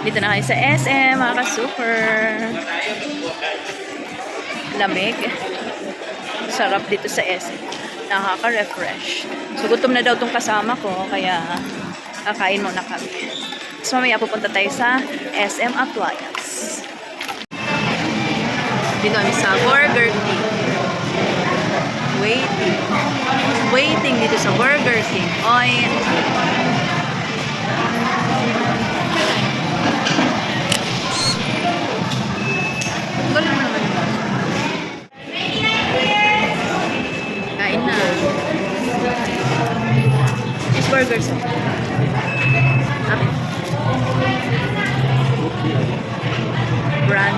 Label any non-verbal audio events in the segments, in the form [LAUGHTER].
Dito na kayo sa SM, mga ka-super. Lamig. Sarap dito sa SM. Nakaka-refresh. So, gutom na daw tong kasama ko, kaya kakain muna kami. Tapos mamaya pupunta tayo sa SM Appliance. Dito kami sa Burger King. Waiting. Waiting dito sa Burger King. Oin.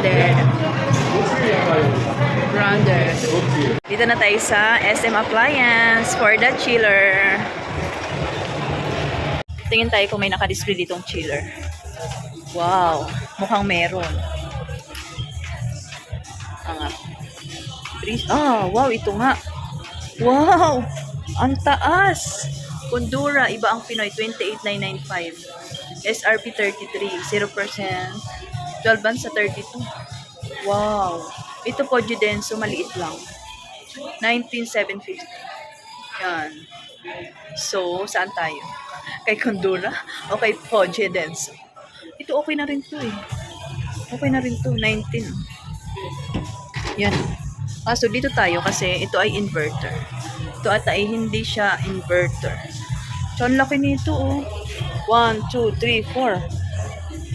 Branded. Branded. Dito na tayo sa SM Appliance for the chiller. Tingin tayo kung may nakadisplay ditong chiller. Wow, mukhang meron. Ah, ah, wow, ito nga. Wow, ang taas. Kondura, iba ang Pinoy, 28,995. SRP 33, 0%. 12 months sa 32. Wow. Ito po, Judenso, maliit lang. 19,750. Yan. So, saan tayo? Kay Kondura o kay Poje Denso? Ito okay na rin to eh. Okay na rin to, 19. Yan. Ah, so dito tayo kasi ito ay inverter. Ito at ay hindi siya inverter. So, ang laki nito oh. 1, 2, 3, 4.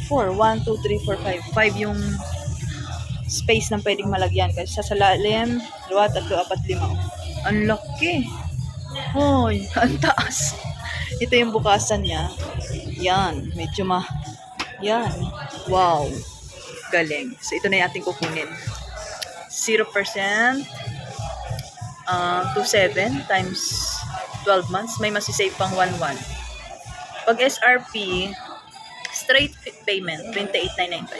4. 1, 2, 3, 4, 5. 5 yung space na pwedeng malagyan. Kasi sa salalim, 2, 3, 4, 5. Ang laki. Hoy, [LAUGHS] ang taas. Ito yung bukasan niya. Yan, medyo ma... Yan. Wow. Galing. So, ito na yung ating kukunin. 0% uh, 27 times 12 months. May masisave pang 1-1. Pag SRP, straight payment, 28,995.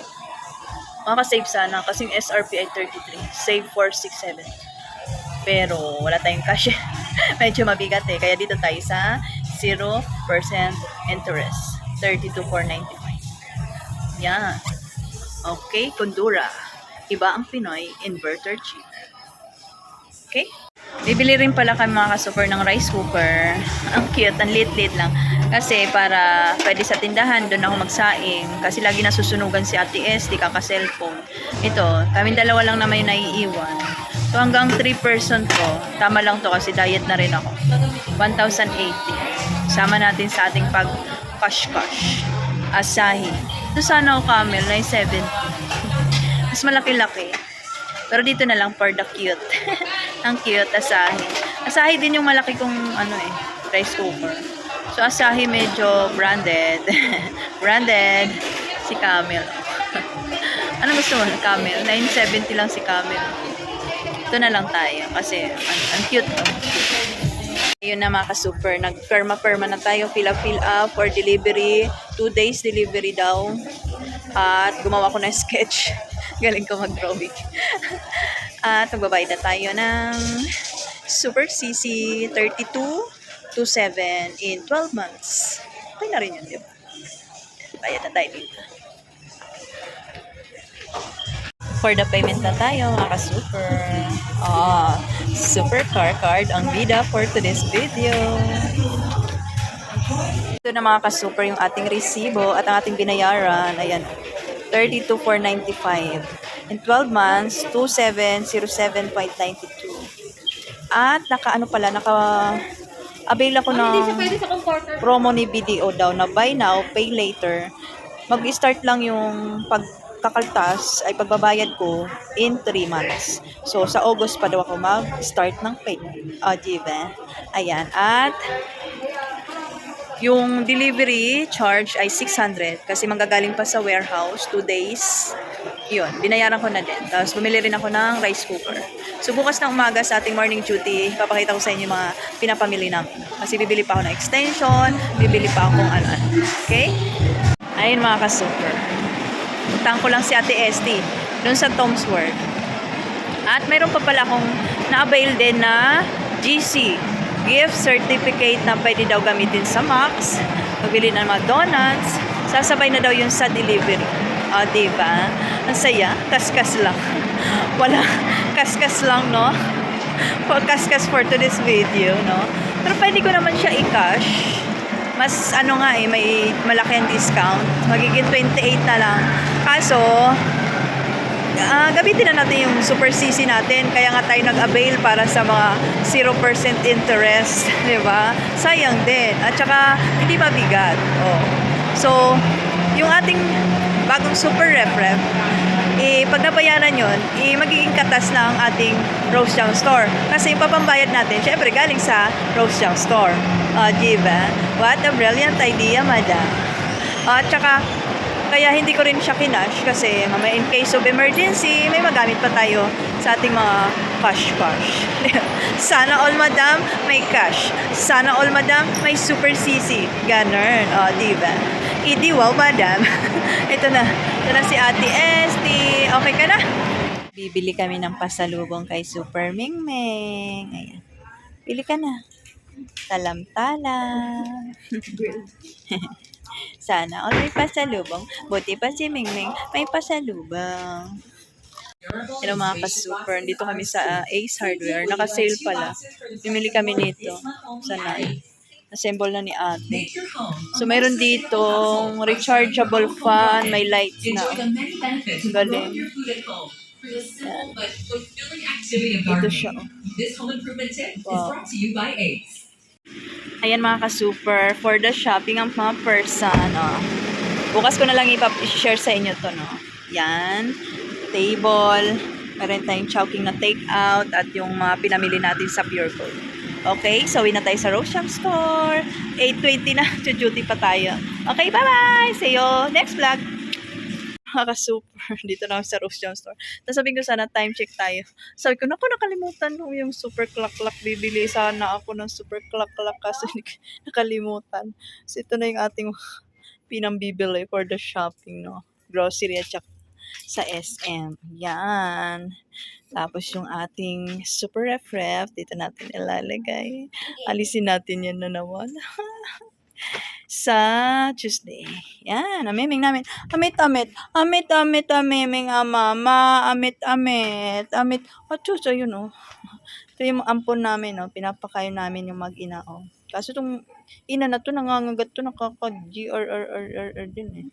Makakasave sana kasi yung SRP ay 33. Save 467. Pero wala tayong cash. [LAUGHS] Medyo mabigat eh. Kaya dito tayo sa 0% interest. 32,495. Yan. Okay, Kondura. Iba ang Pinoy inverter chiller. Okay? Bibili rin pala kami mga ka-super ng rice cooker. [LAUGHS] Ang cute, ang lit-lit lang. Kasi para pwede sa tindahan, doon ako magsaing. Kasi lagi nasusunugan si Ate S, di kaka-cellphone. Ito, kami dalawa lang naman yung naiiwan. So hanggang 3 person ko, tama lang to kasi diet na rin ako. 1,080. Sama natin sa ating pag cash-cash. Asahi. Ito sana ako camel, 970. [LAUGHS] Mas malaki-laki. Pero dito na lang for the cute. [LAUGHS] Ang cute, Asahi. Asahi din yung malaki kong ano eh, rice cooker. So Asahi medyo branded. [LAUGHS] branded. Si Camel. [LAUGHS] ano gusto mo? Camel. 970 lang si Camel. Ito na lang tayo kasi ang, ang cute to. Ayun na mga ka-super, nag-perma-perma na tayo, fill up, fill up for delivery. Two days delivery daw. At gumawa ko ng sketch. [LAUGHS] Galing ko mag-drawing. At magbabayad na tayo ng Super CC 32 to 7 in 12 months. Okay na rin yun, di ba? Bayad na tayo dito. For the payment na tayo, mga ka-super. Ah, super car card ang bida for today's video. Ito na mga ka-super yung ating resibo at ang ating binayaran. Ayan, 32,495. In 12 months, 2,707.92. At naka ano pala, naka avail ako ng promo ni BDO daw na buy now, pay later. Mag-start lang yung pagkakaltas ay pagbabayad ko in 3 months. So, sa August pa daw ako mag-start ng pay. O, diba? Ayan. At yung delivery charge ay 600 kasi manggagaling pa sa warehouse, 2 days. Yun, binayaran ko na din. Tapos bumili rin ako ng rice cooker. So bukas ng umaga sa ating morning duty, papakita ko sa inyo yung mga pinapamili namin. Kasi bibili pa ako ng extension, bibili pa ako ng ano-ano. Okay? Ayun mga ka-super. Puntahan ko lang si Ate Esti doon sa Tom's World. At mayroon pa pala akong na-avail din na GC gift certificate na pwede daw gamitin sa Max, pabili ng mga donuts, Sasabay na daw yun sa delivery. O, diba? Ang saya. Kaskas lang. [LAUGHS] Wala. Kaskas lang, no? For kaskas for today's video, no? Pero pwede ko naman siya i-cash. Mas ano nga eh, may malaki ang discount. Magiging 28 na lang. Kaso, ah gamitin na natin yung super CC natin. Kaya nga tayo nag-avail para sa mga 0% interest. [LAUGHS] ba? Sayang din. At saka, hindi mabigat. Oh. So, yung ating bagong super ref ref, eh, pag nabayaran yun, eh, magiging katas na ang ating Rose Jam Store. Kasi yung papambayad natin, syempre galing sa Rose Jam Store. Uh, diba? What a brilliant idea, madam. At saka, kaya hindi ko rin siya kinash kasi mamaya in case of emergency, may magamit pa tayo sa ating mga cash-cash. [LAUGHS] Sana all madam may cash. Sana all madam may super CC. Ganun. O, oh, diba? Idi, wow, madam. [LAUGHS] Ito na. Ito na si Ate Esti. Okay ka na? Bibili kami ng pasalubong kay Super Ming Ming. Ayan. Pili ka na. Talam-talam. [LAUGHS] Sana all may pasalubong. Buti pa si Ming Ming may pasalubong. Hello mga ka-super, dito kami sa uh, Ace Hardware. Naka-sale pala. Bumili kami nito. Sana. Assemble na ni ate. So, mayroon dito rechargeable fan, may lights na. Galing. Yan. Ito siya. oh. Wow. Ayan mga ka-super, for the shopping ang mga person, oh. Bukas ko na lang ipap-share sa inyo to, no. Yan. Table. Meron tayong chowking na take out at yung mga pinamili natin sa Pure Gold. Okay, so na tayo sa Rose Shop Store. 8.20 na, [LAUGHS] duty pa tayo. Okay, bye-bye! See you next vlog! Mga super, [LAUGHS] dito na sa Rose Shop Store. Tapos ko sana time check tayo. Sabi ko, naku, nakalimutan ko yung super clock-clock. Bibili sana ako ng super clock-clock kasi [LAUGHS] nakalimutan. So ito na yung ating pinambibili for the shopping, no? Grocery at saka sa SM. Yan. Tapos yung ating super ref ref, dito natin ilalagay. Alisin natin yan na naman. [LAUGHS] sa Tuesday. Yan, amiming namin. Amit, amit. Amit, amit, amiming amama. Amit, amit. Amit. Oh, Diyos, ayun, oh. [LAUGHS] Ito yung ampon namin, oh. Pinapakain namin yung mag-ina, oh. Kaso itong ina na to, nangangagat to, nakaka-GRRRR din, eh.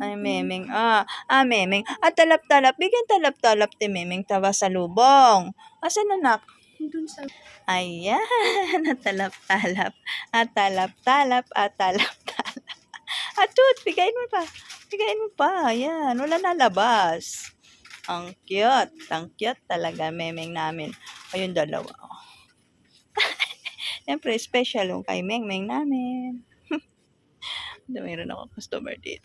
Ay, memeng. Ah, ah, memeng. Ah, talap-talap. Bigyan talap-talap ti memeng tawa sa lubong. Asan anak? Dun sa Ayan, [LAUGHS] talap-talap. At talap-talap, at talap-talap. Atut, bigayin mo pa. Bigayin mo pa. Ayan, wala na labas. Ang cute. Ang cute talaga, memeng namin. Ayun, dalawa. oh. Siyempre, special yung kay Meng Meng namin. [LAUGHS] Mayroon ako customer dito.